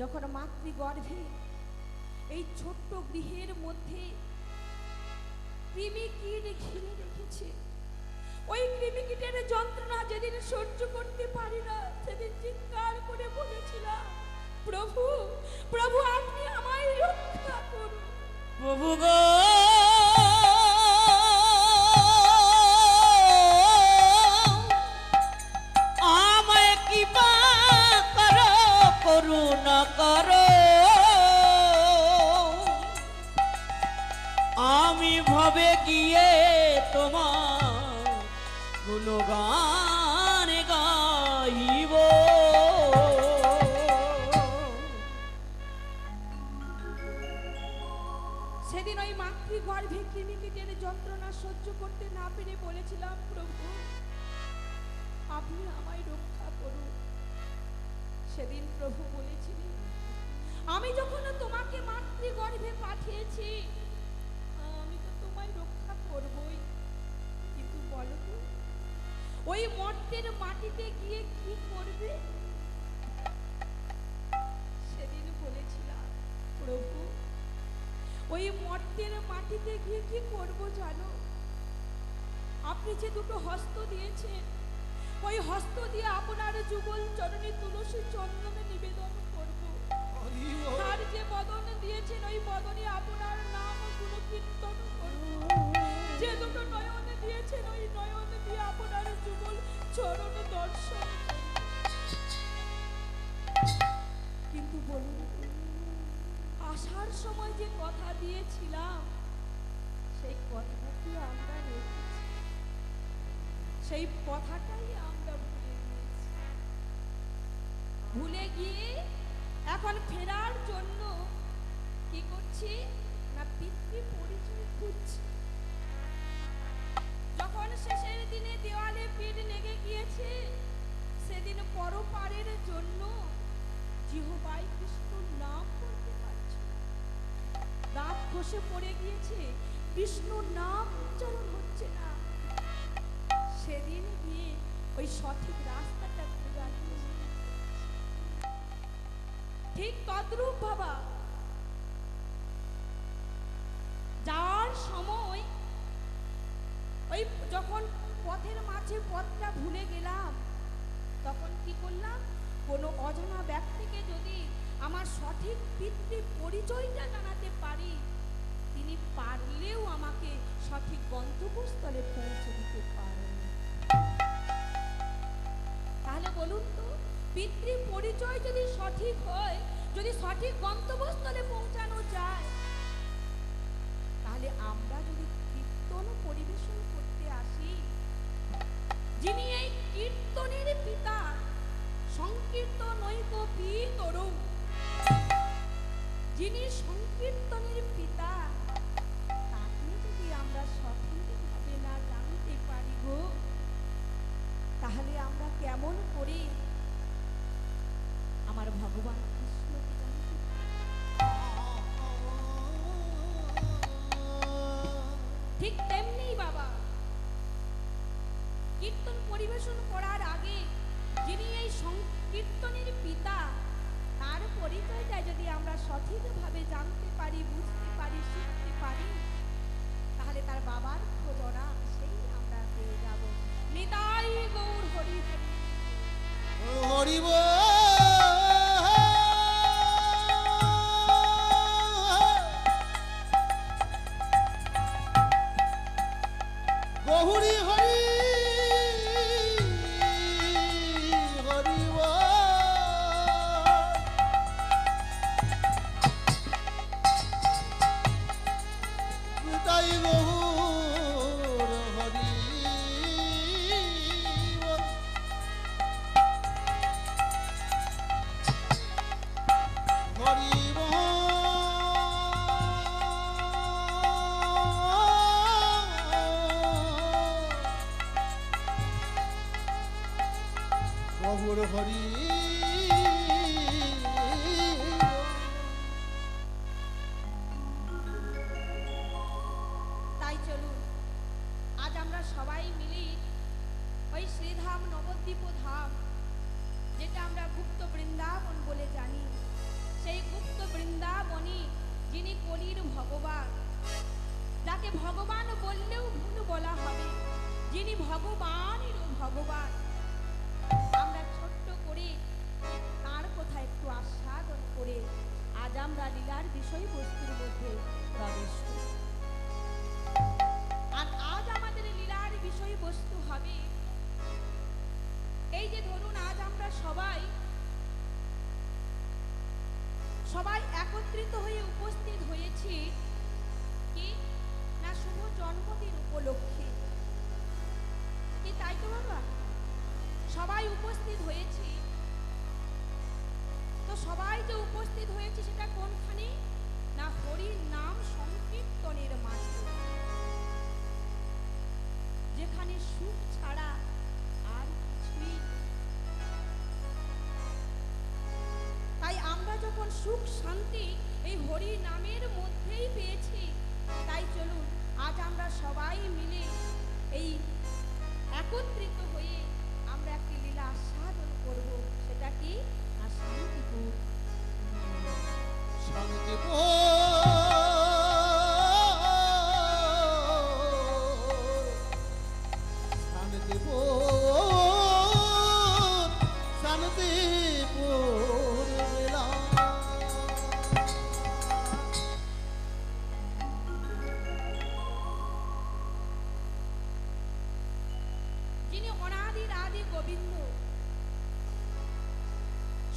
যখন মাতৃগর্ভে এই ছোট্ট গৃহের মধ্যে কৃমি ঘিরে রেখেছে, ওই কৃমি কীটের যন্ত্রণা যেদিন সহ্য করতে পারি না, সেদিন চিৎকার করে বলেছিলাম, প্রভু প্রভু, আপনি আমায় রক্ষা করুন। প্রভু গো! ভবে গিয়ে তোমার গুণগান গাইব। সেদিন ওই মাতৃগর্ভে কৃমিকীটের যন্ত্রণা সহ্য করতে না পেরে বলেছিলাম, প্রভু, আপনি আমায় রক্ষা করুন। সেদিন প্রভু বলেছিলেন, আমি যখন তোমাকে মাতৃগর্ভে পাঠিয়েছি ওই মাটিতে গিয়ে কি করবে? সেদিন বলেছিলাম প্রভু ওই মর্তের মাটিতে গিয়ে কি করব জানো? আপনি যে দুটো হস্ত দিয়েছেন ওই হস্ত দিয়ে আপনার যুগল চরণে তুলসী চন্দনে নিবেদন করব। আর যে বদন দিয়েছেন ওই বদনে আপনার নামগুলো কীর্তন করব। যে দুটো নয়ন দিয়েছেন ওই নয়ন দিয়ে আপনার যুগল চরণ দর্শন। কিন্তু বলুন, আসার সময় যে কথা দিয়েছিলাম, সেই আমরা রেখেছি? সেই কথাটাই আমরা ভুলে গিয়েছি। ভুলে গিয়ে এখন ফেরার জন্য কি করছি? না পিতৃ পরিচয় খুঁজছি? শেষের দিনে দেওয়ালে পিঠ লেগে গিয়েছে। সেদিন পরপারের জন্য জিহবাই কৃষ্ণর নাম করতে পারছি। দাঁত খসে পড়ে গিয়েছে বিষ্ণুর নাম উচ্চারণ হচ্ছে না। সেদিন গিয়ে ওই সঠিক রাস্তাটা ঠিক তদ্রূপ বাবা যাওয়ার সময় ওই যখন পথের মাঝে পথটা ভুলে গেলাম, তখন কি করলাম? কোনো অজানা ব্যক্তিকে যদি আমার সঠিক পিতৃ পরিচয়টা জানাতে পারি, তিনি পারলেও আমাকে সঠিক গন্তব্যস্থলে পৌঁছে দিতে পারেন। তাহলে বলুন তো পিতৃ পরিচয় যদি সঠিক হয়, যদি সঠিক গন্তব্যস্থলে পৌঁছানো যায়, তাহলে আমরা যদি কীর্তন পরিবেশন করতে আসি। যিনি এই কীর্তনের পিতা যিনি সংকীর্তনের পিতা তাকে যদি আমরা সঠিকভাবে না জানতে তাহলে আমরা কেমন করে? আমার ভগবান কৃষ্ণকে জানতে? ঠিক আমরা জানতে পারি, বুঝতে পারি, শিখতে পারি, তাহলে তার বাবার খোঁজরা সেই আমরা পেয়ে যাব। নিতাই গৌর হরি হরি হরিব শ্রীধাম নবদ্বীপ ধাম, যেটা আমরা গুপ্ত বৃন্দাবন বলে জানি। সেই গুপ্ত বৃন্দাবনই যিনি কলির ভগবান। যাকে ভগবান বললেও ভুল বলা হবে। যিনি ভগবানেরও ভগবান। আমরা ছোট্ট করে তার কথা একটু আস্বাদন করে আজ আমরা লীলার বিষয়বস্তুর মধ্যে প্রবেশ করি। আর আজ আমাদের লীলার বিষয়বস্তু হবে এই যে ধরুন আজ আমরা সবাই সবাই একত্রিত হয়ে উপস্থিত হয়েছি, কি? না শুভ জন্মদিন উপলক্ষে? কি তাই তো বাবা? সবাই উপস্থিত হয়েছি। তো সবাই যে উপস্থিত হয়েছে সেটা কোনখানে? হরি নামের মধ্যেই পেয়েছি। তাই চলুন আজ আমরা সবাই মিলে এই একত্রিত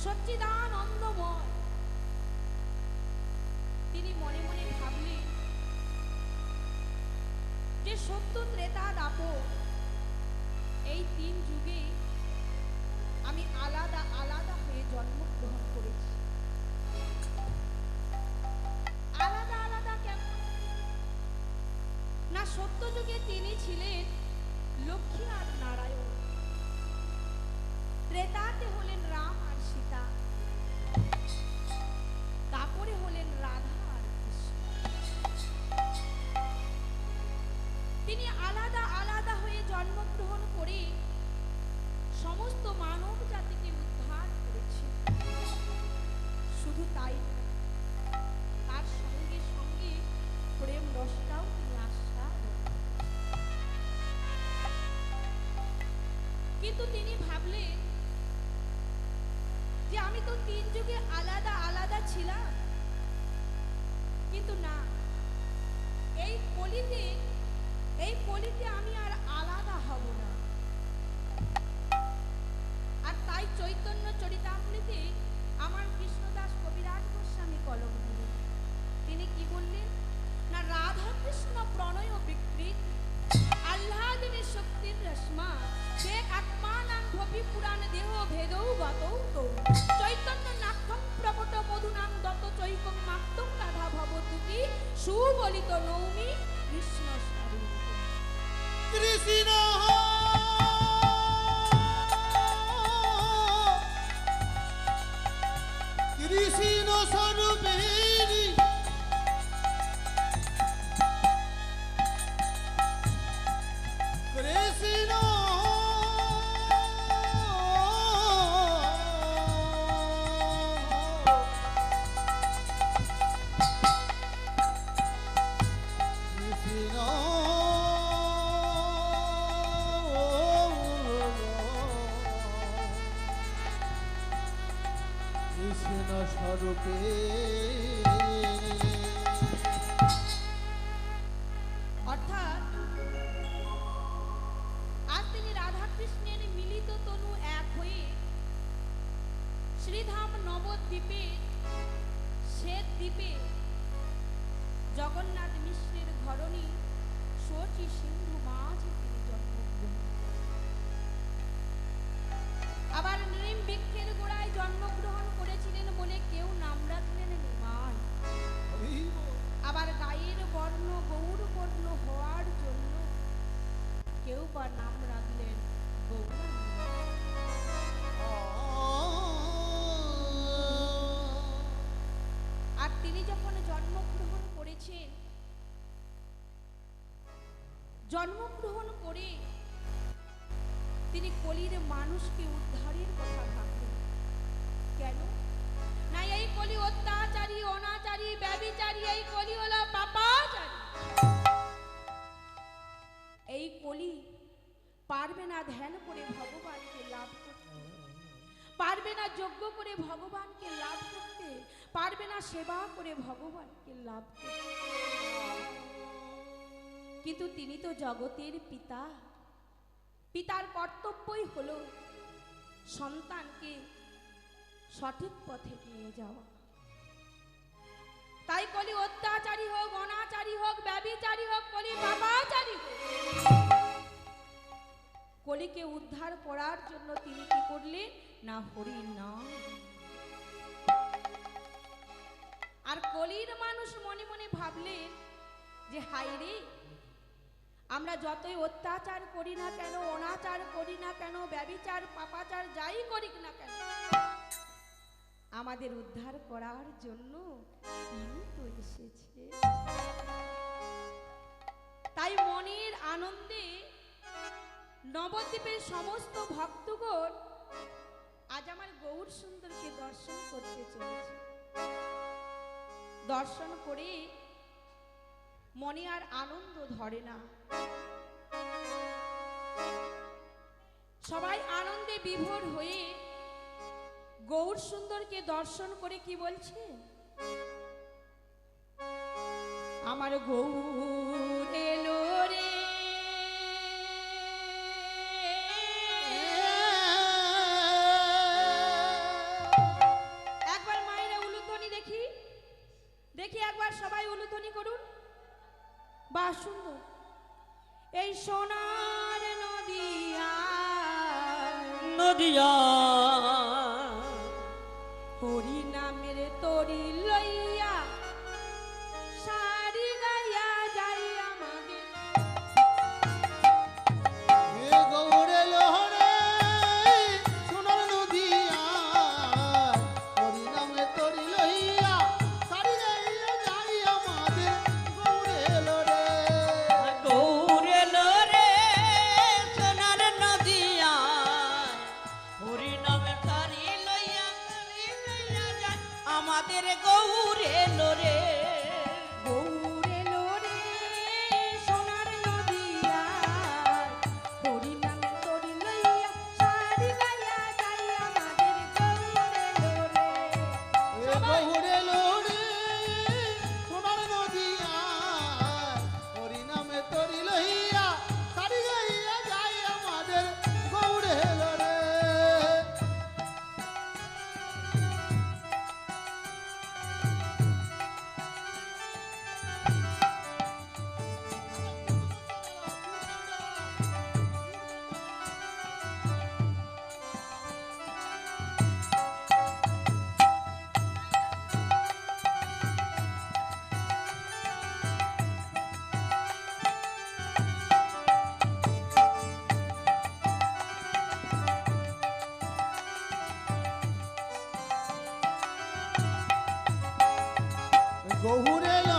সচ্চিদানন্দময়। তিনি মনে মনে ভাবলেন, যে তিন যুগে আমি আলাদা আলাদা হয়ে জন্মগ্রহণ করেছি। আলাদা আলাদা কেমন না সত্য যুগে তিনি ছিলেন লক্ষ্মী আর নারায়ণ। ত্রেতাতে হলেন রাম কিন্তু তিনি ভাবলেন যে আমি তো তিন যুগে আলাদা আলাদা ছিলাম। কিন্তু না, এই কলিতে এই কলিতে আমি আর আলাদা হব না। আর তাই চৈতন্য চরিতামৃতে আমার কৃষ্ণদাস কবিরাজ গোস্বামী কলম তিনি কি বললেন? না রাধা কৃষ্ণ প্রণয় বিকৃত আহ্লাদিনী শক্তির রশ্মা সে আত্মানাং ভবি পুরাণ দেহ ভেদৌ গতৌ চৈতন্য নাক্ষম প্রকট মধুনাং দত চৈকম মাক্তং রাধা ভবতুকি সুবলিত নৌমি কৃষ্ণ কৃষ্ণ পূর্ণ হওয়ার জন্য কেউ বা নাম রাখলেন আর তিনি যখন জন্মগ্রহণ করেছেন, জন্মগ্রহণ করে তিনি কলির মানুষকে উদ্ধারের কথা ভাবলেন। কেন? না, এই কলি অত্যাচারী, অনাচারী ব্যবচারী এই কলি হলো কলি পারবে না ধ্যান করে ভগবানকে লাভ করতে। পারবে না যজ্ঞ করে ভগবানকে লাভ করতে। পারবে না সেবা করে ভগবানকে লাভ করতে। কিন্তু তিনি তো জগতের পিতা। পিতার কর্তব্যই হলো সন্তানকে সঠিক পথে নিয়ে যাওয়া। তাই কলি অত্যাচারী হোক, অনাচারী হোক ব্যবিচারী হোক, কলি বাবাচারী হোক কলিকে উদ্ধার করার জন্য তিনি কি করলেন? না হরি নাম আর কলির মানুষ মনে মনে ভাবলেন যে হাই রে, আমরা যতই অত্যাচার করি না কেন, অনাচার করি না কেন, ব্যবিচার, পাপাচার যাই করি না কেন, আমাদের উদ্ধার করার জন্য তিনি তো এসেছে তাই মনের আনন্দে নবদ্বীপের সমস্ত ভক্তগণ আজ আমার গৌর সুন্দরকে দর্শন করতে চলেছে। দর্শন করে মনে আর আনন্দ ধরে না। সবাই আনন্দে বিভোর হয়ে গৌর সুন্দরকে দর্শন করে কি বলছে? আমার গৌর दिया গহুরে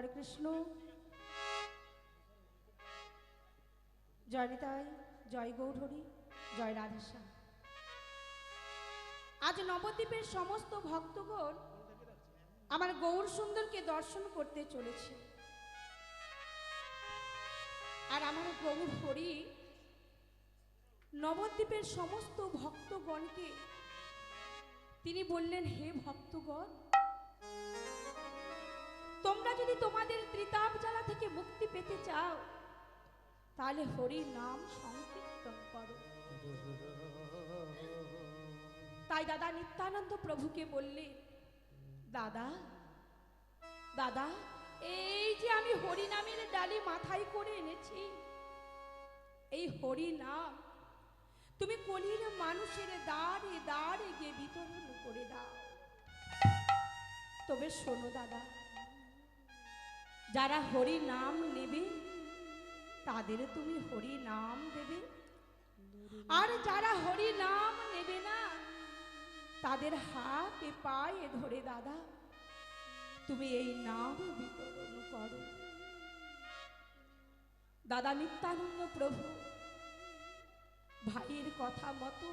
হরে কৃষ্ণ। জয় নিতাই, জয় গৌরহরি জয় রাধেশ্যাম। আজ নবদ্বীপের সমস্ত ভক্তগণ আমার গৌর সুন্দরকে দর্শন করতে চলেছে। আর আমার গৌর হরি নবদ্বীপের সমস্ত ভক্তগণকে তিনি বললেন, হে ভক্তগণ তোমরা যদি তোমাদের ত্রিতাপ জ্বালা থেকে মুক্তি পেতে চাও, তাহলে হরির নাম সংকীর্তন করো। তাই দাদা নিত্যানন্দ প্রভুকে বললে, দাদা দাদা, এই যে আমি হরি নামের ডালি মাথায় করে এনেছি, এই হরি নাম তুমি কলির মানুষের দাঁড়ে দাঁড়ে গিয়ে বিতরণ করে দাও। তবে শোনো দাদা যারা হরি নাম নেবে, তাদের তুমি হরি নাম দেবে। আর যারা হরি নাম নেবে না, তাদের হাতে পায়ে ধরে দাদা, তুমি এই নাম বিতরণ করো। দাদা নিত্যানন্দ প্রভু, ভাইয়ের কথা মতো,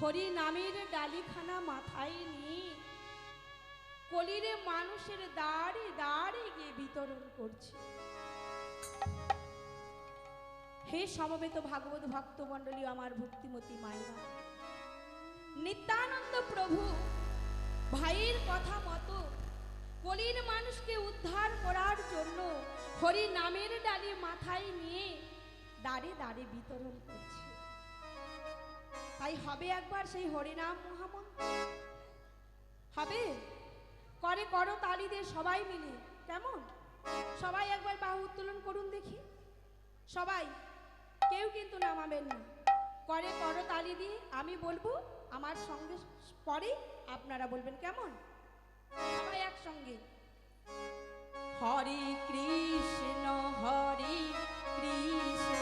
হরি নামের ডালিখানা মাথায় নিয়ে কলিরে মানুষের দাঁড়ে দাঁড়ে গিয়ে বিতরণ করছে। হে সমবেত ভাগবত ভক্ত মণ্ডলী আমার ভক্তিমতী মায়েরা, নিত্যানন্দ প্রভু, ভাইয়ের কথা মতো কলির মানুষকে উদ্ধার করার জন্য হরি নামের ডালি মাথায় নিয়ে দাঁড়ে দাঁড়ে বিতরণ করছে। তাই হবে একবার সেই হরিনাম মহামন্ত্র। হবে? করে, করো তালি দিয়ে সবাই মিলে। কেমন? সবাই একবার বাহু উত্তোলন করুন দেখি। সবাই, কেউ কিন্তু নামাবেন না। করে, করো তালি দিয়ে আমি বলব, আমার সঙ্গে পরে আপনারা বলবেন কেমন? সবাই একসঙ্গে। হরে কৃষ্ণ হরে কৃষ্ণ।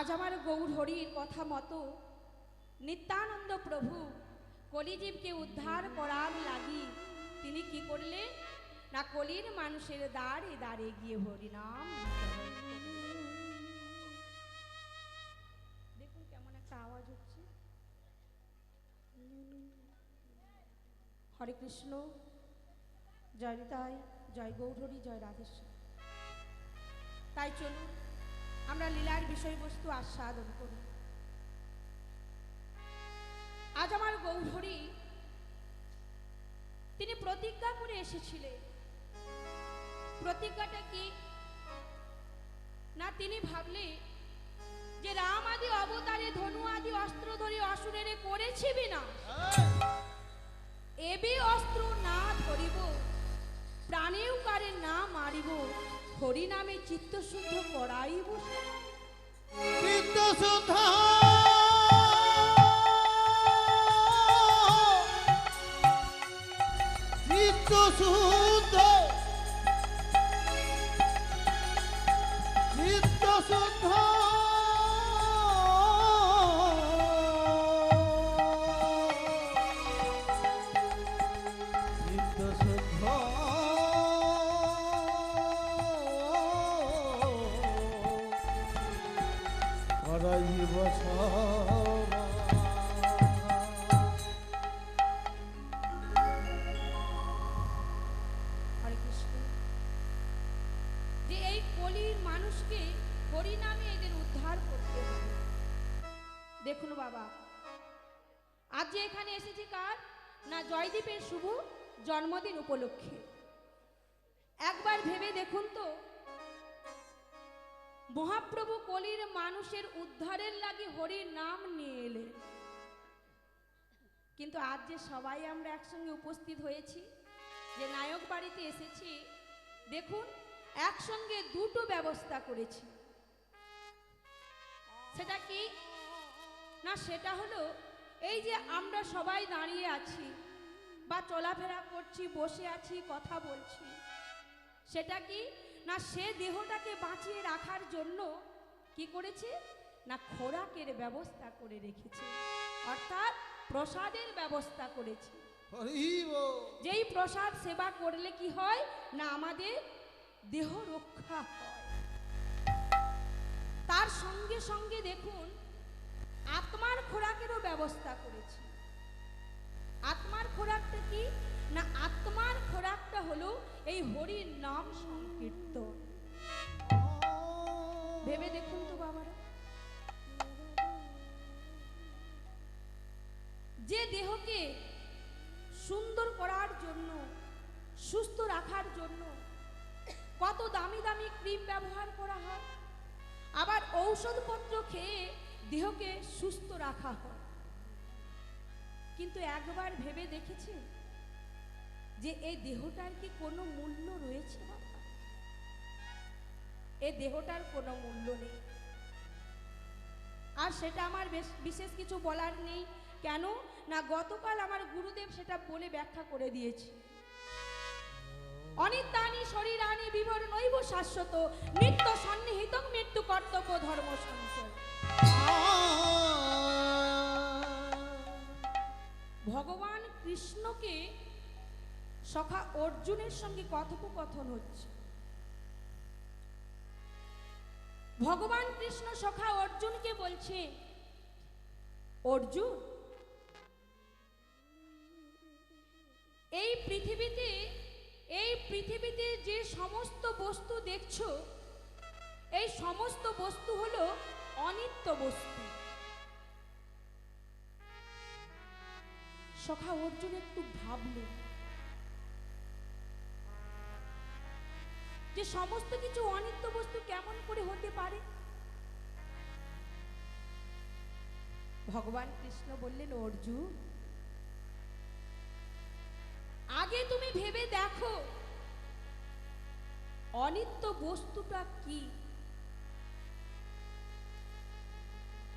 আজ আমার গৌর হরির কথা মতো নিত্যানন্দ প্রভু কলিজীবকে উদ্ধার করার লাগি। তিনি কি করলেন না কলির মানুষের দ্বারে দ্বারে গিয়ে হরিনাম দেখুন কেমন একটা আওয়াজ হচ্ছে। হরে কৃষ্ণ, জয় নিতাই, জয় গৌরহরি জয় রাধেশ্বর তাই চলুন। আমরা লীলার বিষয়বস্তু আস্বাদন করি। আজ আমার গৌরহরি তিনি প্রতিজ্ঞা করে এসেছিলেন। প্রতিজ্ঞাটা কি? না, তিনি ভাবলে যে রাম আদি অবতারে, ধনু আদি অস্ত্র ধরে অসুরের করেছি বিনা। এবি অস্ত্র না ধরিব, প্রাণেও কারে না মারিব। হরি নামে চিত্তশুদ্ধ করাই চিত্তশুদ্ধ। চিত্ত জন্মদিন উপলক্ষে। একবার ভেবে দেখুন তো, মহাপ্রভু কলির মানুষের উদ্ধারের লাগি হরির নাম নিয়ে এলেন। কিন্তু আজ যে সবাই আমরা একসঙ্গে উপস্থিত হয়েছি, যে নায়ক বাড়িতে এসেছি, দেখুন, একসঙ্গে দুটো ব্যবস্থা করেছি। সেটা কি? না, সেটা হলো, এই যে আমরা সবাই দাঁড়িয়ে আছি বা চলাফেরা করছি বসে আছি কথা বলছি সেটা কি? না সে দেহটাকে বাঁচিয়ে রাখার জন্য কি করেছে? না খোরাকের ব্যবস্থা করে রেখেছে অর্থাৎ প্রসাদের ব্যবস্থা করেছে। যেই প্রসাদ সেবা করলে কি হয়? না আমাদের দেহ রক্ষা হয়। তার সঙ্গে সঙ্গে দেখুন আত্মার খোরাকেরও ব্যবস্থা দেহকে সুন্দর করার জন্য, সুস্থ রাখার জন্য কত দামি দামি ক্রিম ব্যবহার করা হয়। আবার ঔষধপত্র খেয়ে দেহকে সুস্থ রাখা হয়। কিন্তু একবার ভেবে দেখেছে যে এই দেহটার কি কোনো মূল্য রয়েছে এই দেহটার কোনো মূল্য নেই। আর সেটা আমার বেশ- বিশেষ কিছু বলার নেই। কেন? না, গতকাল আমার গুরুদেব সেটা বলে ব্যাখ্যা করে দিয়েছে। অনিত্যানি শরীরানি বিবর নৈব শাশ্বত, নিত্য সন্নিহিত মৃত্যু কর্তব্য ধর্ম ভগবান কৃষ্ণকে সখা অর্জুনের সঙ্গে কথোপকথন হচ্ছে। ভগবান কৃষ্ণ সখা অর্জুনকে বলছে, অর্জুন সমস্ত বস্তু দেখছ? এই সমস্ত বস্তু হলো অনিত্য বস্তু। সখা অর্জুন একটু ভাবলেন যে সমস্ত কিছু অনিত্য বস্তু কেমন করে হতে পারে? ভগবান কৃষ্ণ বললেন, অর্জুন, আগে তুমি ভেবে দেখো অনিত্য বস্তুটা কি?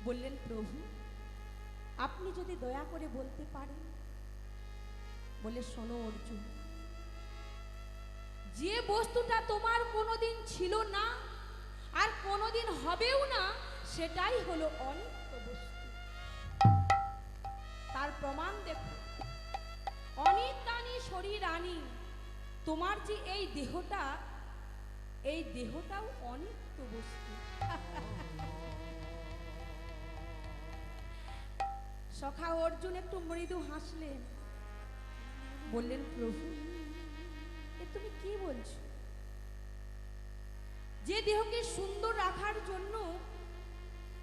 বললেন, প্রভু, আপনি যদি দয়া করে বলতে পারেন। বলে, শোনো অর্জুন, যে বস্তুটা তোমার কোনোদিন ছিল না আর কোনোদিন হবেও না, সেটাই হলো অনিত্য বস্তু। তার প্রমাণ দেখো, অনিত্যানি শরীর আনি তোমার যে এই দেহটা এই দেহটাও অনিত্য বস্তু। সখা অর্জুন একটু মৃদু হাসলেন বললেন, প্রভু, এ তুমি কি বলছো? যে দেহকে সুন্দর রাখার জন্য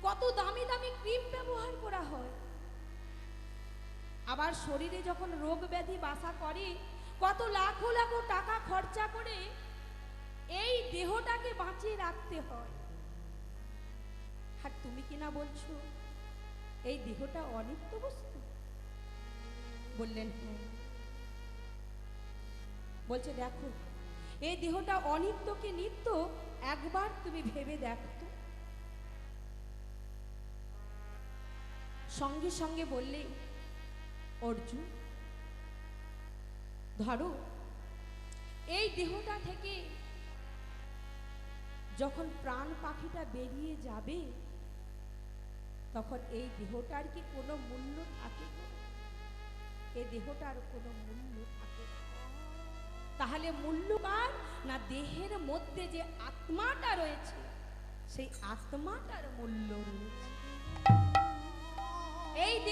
কত দামি দামি ক্রিম ব্যবহার করা হয়। আবার শরীরে যখন রোগ ব্যাধি বাসা করে, কত লাখো লাখো টাকা খরচা করে এই দেহটাকে বাঁচিয়ে রাখতে হয়। আর তুমি কি না বলছো, এই দেহটা অনিত্য বস্তু? বললেন হ্যাঁ। বলছে, দেখো, এই দেহটা অনিত্য কি নিত্য একবার তুমি ভেবে দেখো। সঙ্গে সঙ্গে বললে, অর্জুন, ধরো, এই দেহটা থেকে যখন প্রাণ পাখিটা বেরিয়ে যাবে, তখন এই দেহটার কি কোনো মূল্য থাকে? এই দেহটার কোনো মূল্য থাকে তাহলে মূল্য কার না দেহের মধ্যে যে আত্মাটা রয়েছে, সেই আত্মাটার মূল্য রয়েছে এই দেহ